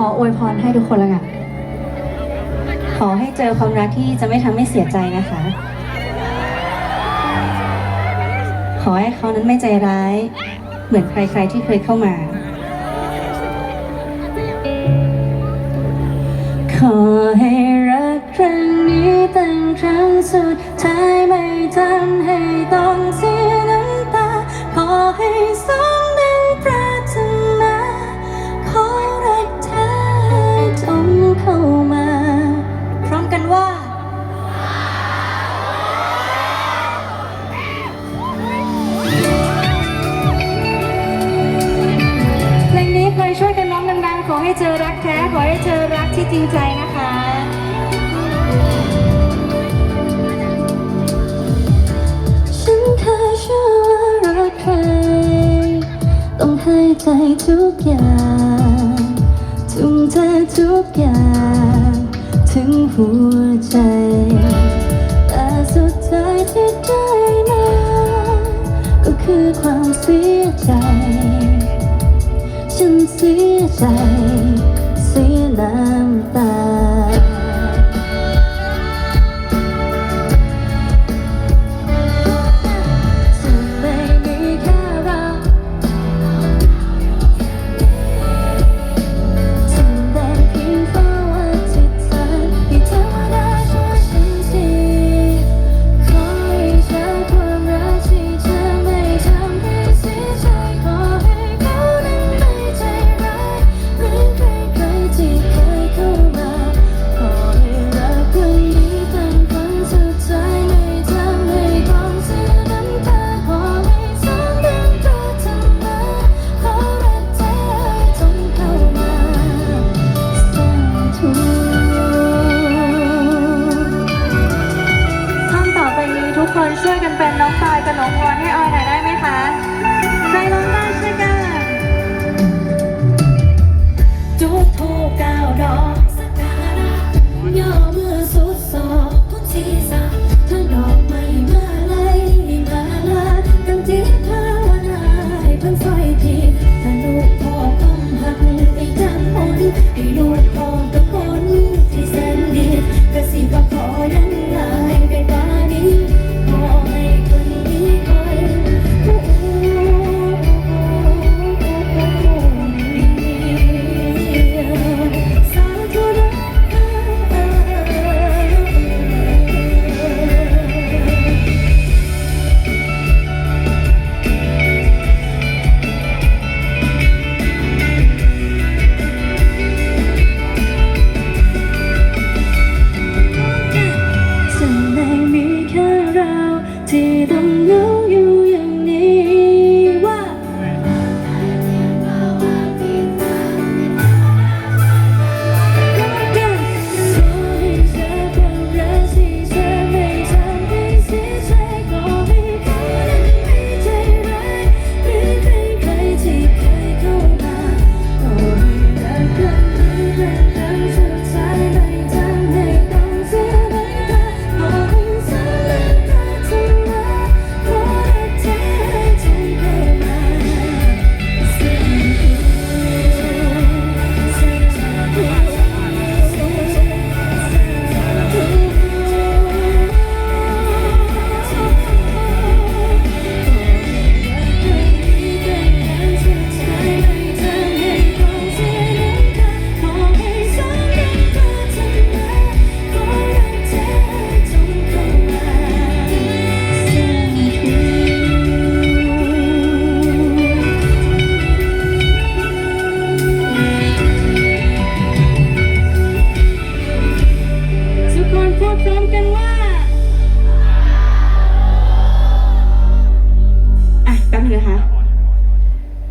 ขออวยพรให้ทุกคนละกัน ขอให้เจอความรักที่จะไม่ทำให้เสียใจนะคะ ขอให้เขานั้นไม่ใจร้าย เหมือนใคร ๆที่เคยเข้ามา ขอให้รักครั้งนี้ตั้งครั้งสุดท้ายไม่ทำให้ต้องเสีย ขอให้เจอรักแท้ ขอให้เจอรักที่จริงใจนะคะฉันเคยเชื่อว่ารักใคร ต้องให้ใจทุกอย่างทุ่มเททุกอย่างถึงหัวใจ แต่สุดท้ายที่ได้นะก็คือความเสียใจ ฉันเสียใจ 很帅的